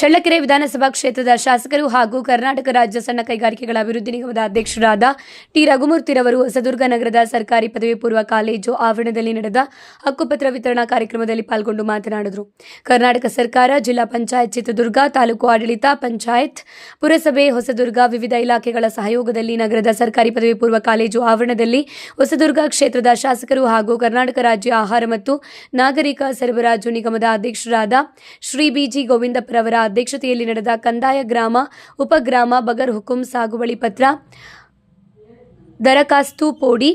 ಚಳ್ಳಕೆರೆ ವಿಧಾನಸಭಾ ಕ್ಷೇತ್ರದ ಶಾಸಕರು ಹಾಗೂ ಕರ್ನಾಟಕ ರಾಜ್ಯ ಸಣ್ಣ ಕೈಗಾರಿಕೆಗಳ ಅಭಿವೃದ್ಧಿ ನಿಗಮದ ಅಧ್ಯಕ್ಷರಾದ ಟಿ. ರಘುಮೂರ್ತಿರವರು ಹೊಸದುರ್ಗ ನಗರದ ಸರ್ಕಾರಿ ಪದವಿ ಪೂರ್ವ ಕಾಲೇಜು ಆವರಣದಲ್ಲಿ ನಡೆದ ಹಕ್ಕುಪತ್ರ ವಿತರಣಾ ಕಾರ್ಯಕ್ರಮದಲ್ಲಿ ಪಾಲ್ಗೊಂಡು ಮಾತನಾಡಿದರು. ಕರ್ನಾಟಕ ಸರ್ಕಾರ, ಜಿಲ್ಲಾ ಪಂಚಾಯತ್ ಚಿತ್ರದುರ್ಗ, ತಾಲೂಕು ಆಡಳಿತ ಪಂಚಾಯತ್, ಪುರಸಭೆ, ಹೊಸದುರ್ಗ ವಿವಿಧ ಇಲಾಖೆಗಳ ಸಹಯೋಗದಲ್ಲಿ ನಗರದ ಸರ್ಕಾರಿ ಪದವಿ ಪೂರ್ವ ಕಾಲೇಜು ಆವರಣದಲ್ಲಿ ಹೊಸದುರ್ಗ ಕ್ಷೇತ್ರದ ಶಾಸಕರು ಹಾಗೂ ಕರ್ನಾಟಕ ರಾಜ್ಯ ಆಹಾರ ಮತ್ತು ನಾಗರಿಕ ಸರಬರಾಜು ನಿಗಮದ ಅಧ್ಯಕ್ಷರಾದ ಶ್ರೀ ಬಿಜಿ ಗೋವಿಂದಪ್ಪರವರ ಅಧ್ಯಕ್ಷತೆಯಲ್ಲಿ ನಡೆದ ಕಂದಾಯ ಗ್ರಾಮ, ಉಪಗ್ರಾಮ, ಬಗರ್ ಹುಕುಂ ಸಾಗುವಳಿ ಪತ್ರ, ದರಖಾಸ್ತು ಪೋಡಿ,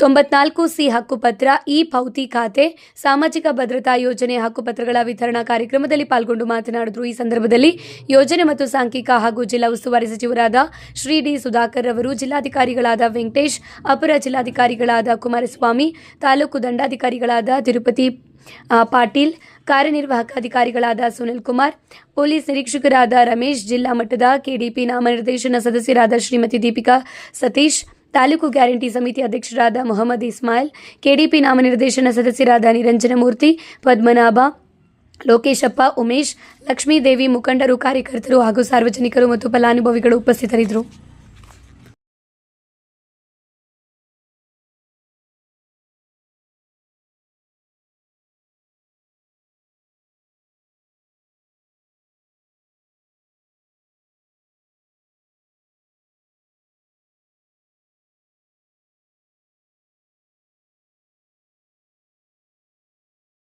ತೊಂಬತ್ನಾಲ್ಕು ಸಿ ಹಕ್ಕುಪತ್ರ ಇ ಪೌತಿ ಖಾತೆ, ಸಾಮಾಜಿಕ ಭದ್ರತಾ ಯೋಜನೆ ಹಕ್ಕುಪತ್ರಗಳ ವಿತರಣಾ ಕಾರ್ಯಕ್ರಮದಲ್ಲಿ ಪಾಲ್ಗೊಂಡು ಮಾತನಾಡಿದರು. ಈ ಸಂದರ್ಭದಲ್ಲಿ ಯೋಜನೆ ಮತ್ತು ಸಾಂಖ್ಯಿಕ ಹಾಗೂ ಜಿಲ್ಲಾ ಉಸ್ತುವಾರಿ ಸಚಿವರಾದ ಶ್ರೀ ಡಿ ಸುಧಾಕರ್ ಅವರು, ಜಿಲ್ಲಾಧಿಕಾರಿಗಳಾದ ವೆಂಕಟೇಶ್, ಅಪರ ಜಿಲ್ಲಾಧಿಕಾರಿಗಳಾದ ಕುಮಾರಸ್ವಾಮಿ, ತಾಲೂಕು ದಂಡಾಧಿಕಾರಿಗಳಾದ ತಿರುಪತಿ ಪಾಟೀಲ್ ಕಾರ್ಯನಿರ್ವಾಹಕ ಅಧಿಕಾರಿಗಳಾದ ಸುನಿಲ್ ಕುಮಾರ್, ಪೊಲೀಸ್ ನಿರೀಕ್ಷಕರಾದ ರಮೇಶ್, ಜಿಲ್ಲಾ ಮಟ್ಟದ ಕೆಡಿಪಿ ನಾಮನಿರ್ದೇಶನ ಸದಸ್ಯರಾದ ಶ್ರೀಮತಿ ದೀಪಿಕಾ ಸತೀಶ್, ತಾಲೂಕು ಗ್ಯಾರಂಟಿ ಸಮಿತಿ ಅಧ್ಯಕ್ಷರಾದ ಮೊಹಮ್ಮದ್ ಇಸ್ಮಾಯಿಲ್, ಕೆಡಿಪಿ ನಾಮನಿರ್ದೇಶನ ಸದಸ್ಯರಾದ ನಿರಂಜನಮೂರ್ತಿ, ಪದ್ಮನಾಭ, ಲೋಕೇಶಪ್ಪ, ಉಮೇಶ್, ಲಕ್ಷ್ಮೀದೇವಿ ಮುಖಂಡರು, ಕಾರ್ಯಕರ್ತರು ಹಾಗೂ ಸಾರ್ವಜನಿಕರು ಮತ್ತು ಫಲಾನುಭವಿಗಳು ಉಪಸ್ಥಿತರಿದ್ದರು.